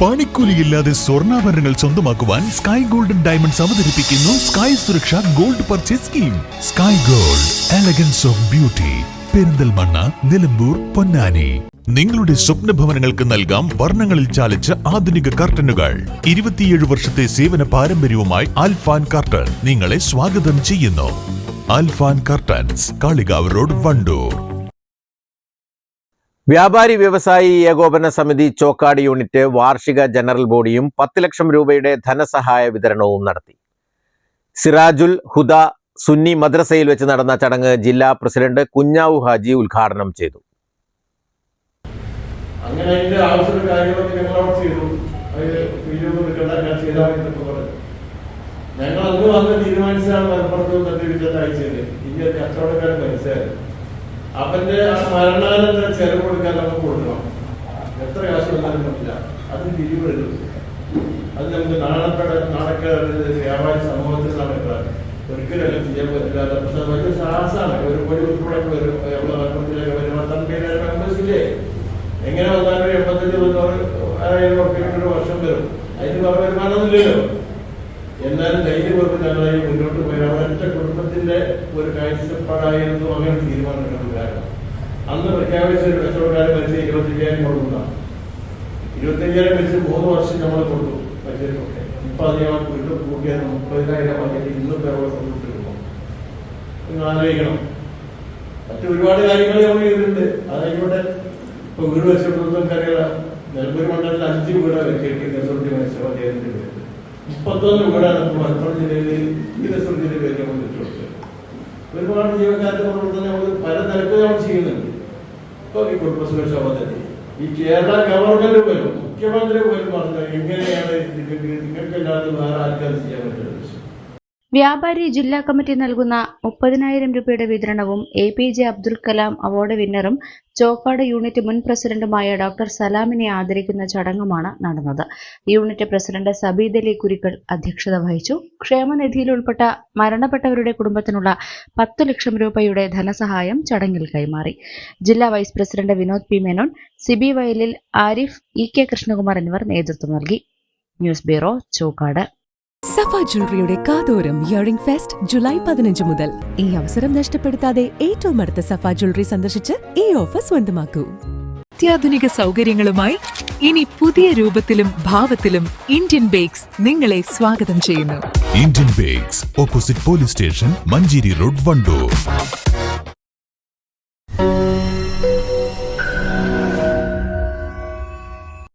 പണിക്കൂലിയില്ലാതെ സ്വർണാഭരണങ്ങൾ സ്വന്തമാക്കുവാൻ sky golden diamonds അവതരിപ്പിക്കുന്നു sky Suraksha gold purchase scheme sky gold elegance of beauty Perinthalmanna Nilambur Ponnani. നിങ്ങളുടെ സ്വപ്ന ഭവനങ്ങൾക്ക് നൽകാം വർണങ്ങളിൽ ചാലിച്ച ആധുനിക കർട്ടനുകൾ. ഇരുപത്തിയേഴ് വർഷത്തെ സേവന പാരമ്പര്യവുമായി അൽഫാൻ കർട്ടൻ നിങ്ങളെ സ്വാഗതം ചെയ്യുന്നു. Alfan curtains Kalikavu road Wandoor. വ്യാപാരി വ്യവസായി ഏകോപന സമിതി ചോക്കാട് യൂണിറ്റ് വാർഷിക ജനറൽ ബോഡിയും പത്ത് ലക്ഷം രൂപയുടെ ധനസഹായ വിതരണവും നടത്തി. സിറാജുൽ ഹുദ സുന്നി മദ്രസയിൽ വെച്ച് നടന്ന ചടങ്ങ് ജില്ലാ പ്രസിഡന്റ് കുഞ്ഞാവു ഹാജി ഉദ്ഘാടനം ചെയ്തു. അങ്ങനെ അതിന്റെ ആവശ്യമുള്ള കാര്യങ്ങളൊക്കെ ഞങ്ങൾ ചെയ്തു. ഞങ്ങൾ അന്ന് വന്ന് തീരുമാനിച്ചാണ് മലപ്പുറത്ത് തന്നെ വിജയത്തെ അയച്ചത് ഇനി കച്ചവടക്കാരൻ മനസ്സിലായത് അവന്റെ ആ സ്മരണാനന്ദ ചെലവ് കൊടുക്കാൻ നമുക്ക് കൊടുക്കണം. എത്ര കാശ് വന്നാലും പറ്റില്ല. അത് തിരിവെടുക്കും അത് നമുക്ക് നാണക്കട നാണക്കാരുടെ വ്യാപാരി സമൂഹത്തിൽ നടക്കുക. ഒരിക്കലും ചെയ്യാൻ പറ്റില്ല. പക്ഷെ വലിയ സാഹസമാണ് ഒരു കോടി ഉൾപ്പെടെ വരും. എവിടെ മലപ്പുറത്തിലൊക്കെ വരുമ്പോൾ തമ്മിലെ മെമ്പേഴ്സില്ലേ എങ്ങനെ വന്നാലും ഒരു എൺപത്തഞ്ച് തൊണ്ണൂറ് ആയിരം ഒരു വർഷം വരും. അതിന് പറഞ്ഞ വരുമാനമൊന്നുമില്ലല്ലോ. എന്നാലും ധൈര്യം വെറുതെ ഞങ്ങളായി മുന്നോട്ട് പോയി അവരുടെ കുടുംബത്തിന്റെ ഒരു കാഴ്ചപ്പാടായിരുന്നു അങ്ങനെ തീരുമാനം കാരണം. അന്ന് പ്രഖ്യാപിച്ച ഒരു കച്ചവടക്കാരൻ മരിച്ച ഇരുപത്തയ്യായിരം കൊടുക്കുന്നതാണ് ഇരുപത്തയ്യായിരം വെച്ച് മൂന്ന് വർഷം നമ്മൾ കൊടുത്തു മറ്റേക്കൊക്കെ ഇപ്പൊ വീണ്ടും കൂട്ടിയാൽ മുപ്പതിനായിരം വന്നിട്ട് ഇന്നും പേരോടെ കൊണ്ടുകൊണ്ടിരിക്കുന്നു നിങ്ങൾ ആലോചിക്കണം. മറ്റു ഒരുപാട് കാര്യങ്ങൾ നമ്മൾ ചെയ്തിട്ടുണ്ട്. അതായിക്കോട്ടെ ഇപ്പൊ വീട് വെച്ചിട്ടുണ്ടെന്ന് നമുക്കറിയാം നെൽപൂർ മണ്ഡലത്തിൽ അഞ്ച് വീടാണ് കെട്ടി നെസോട്ടി മത്സരം അദ്ദേഹത്തിന്റെ പേര് മുപ്പത്തൊന്ന് വീടാണ് ഇപ്പോൾ മലപ്പുറം ജില്ലയിൽ ഈ നെസോട്ടിന്റെ പേര് നമ്മൾ വെച്ചുകൊടുത്തത് ഒരുപാട് ജീവനക്കാരുടെ പ്രവർത്തനം നമ്മൾ പല നിരക്കും നമ്മൾ ചെയ്യുന്നുണ്ട്. ഇപ്പൊ ഈ കുടുംബസുരക്ഷാ പദ്ധതി ഈ കേരള ഗവൺമെന്റ് പോലും മുഖ്യമന്ത്രി പോലും പറഞ്ഞത് എങ്ങനെയാണ് നിങ്ങൾക്ക് നിങ്ങൾക്കല്ലാതെ വേറെ ആർക്കത് ചെയ്യാൻ പറ്റുന്നത് വ്യാപാരി ജില്ലാ കമ്മിറ്റി നൽകുന്ന മുപ്പതിനായിരം രൂപയുടെ വിതരണവും A P J Abdul Kalam award വിന്നറും Chokkad unit മുൻ പ്രസിഡന്റുമായ ഡോക്ടർ സലാമിനെ ആദരിക്കുന്ന ചടങ്ങുമാണ് നടന്നത്. യൂണിറ്റ് പ്രസിഡന്റ് സബീദ് അലി കുരിക്കൾ അധ്യക്ഷത വഹിച്ചു. ക്ഷേമനിധിയിൽ ഉൾപ്പെട്ട മരണപ്പെട്ടവരുടെ കുടുംബത്തിനുള്ള പത്ത് ലക്ഷം രൂപയുടെ ധനസഹായം ചടങ്ങിൽ കൈമാറി. ജില്ലാ vice president Vinod P Menon Siby Vayalil Arif E K Krishnakumar എന്നിവർ നേതൃത്വം നൽകി. News bureau Chokkad. സഫ ജ്വല്ലറിയുടെ കാതോരം ഇയറിംഗ് ഫെസ്റ്റ് ജൂലൈ പതിനഞ്ച് മുതൽ. ഈ അവസരം നഷ്ടപ്പെടുത്താതെ ഏറ്റവും അടുത്ത സഫ ജ്വല്ലറി സന്ദർശിച്ച് ഈ ഓഫർ സ്വന്തമാക്കൂ. അത്യാധുനിക സൗകര്യങ്ങളുമായി ഇനി പുതിയ രൂപത്തിലും ഭാവത്തിലും ഇന്ത്യൻ ബേക്സ് നിങ്ങളെ സ്വാഗതം ചെയ്യുന്നു. Indian bakes opposite police station Manjeri road Wandoor